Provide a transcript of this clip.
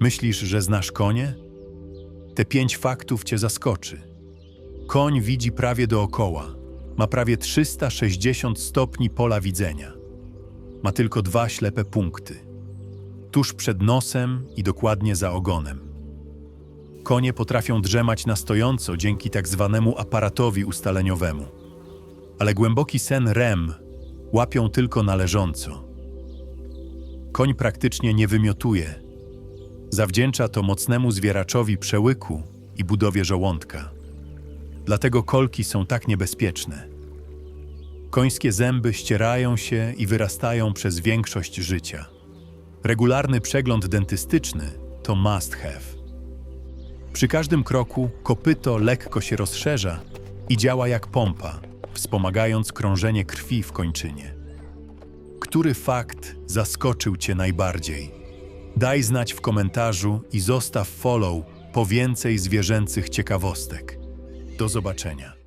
Myślisz, że znasz konie? Te pięć faktów cię zaskoczy. Koń widzi prawie dookoła. Ma prawie 360 stopni pola widzenia. Ma tylko dwa ślepe punkty. Tuż przed nosem i dokładnie za ogonem. Konie potrafią drzemać na stojąco dzięki tak zwanemu aparatowi ustaleniowemu. Ale głęboki sen REM łapią tylko na leżąco. Koń praktycznie nie wymiotuje. Zawdzięcza to mocnemu zwieraczowi przełyku i budowie żołądka. Dlatego kolki są tak niebezpieczne. Końskie zęby ścierają się i wyrastają przez większość życia. Regularny przegląd dentystyczny to must have. Przy każdym kroku kopyto lekko się rozszerza i działa jak pompa, wspomagając krążenie krwi w kończynie. Który fakt zaskoczył Cię najbardziej? Daj znać w komentarzu i zostaw follow po więcej zwierzęcych ciekawostek. Do zobaczenia.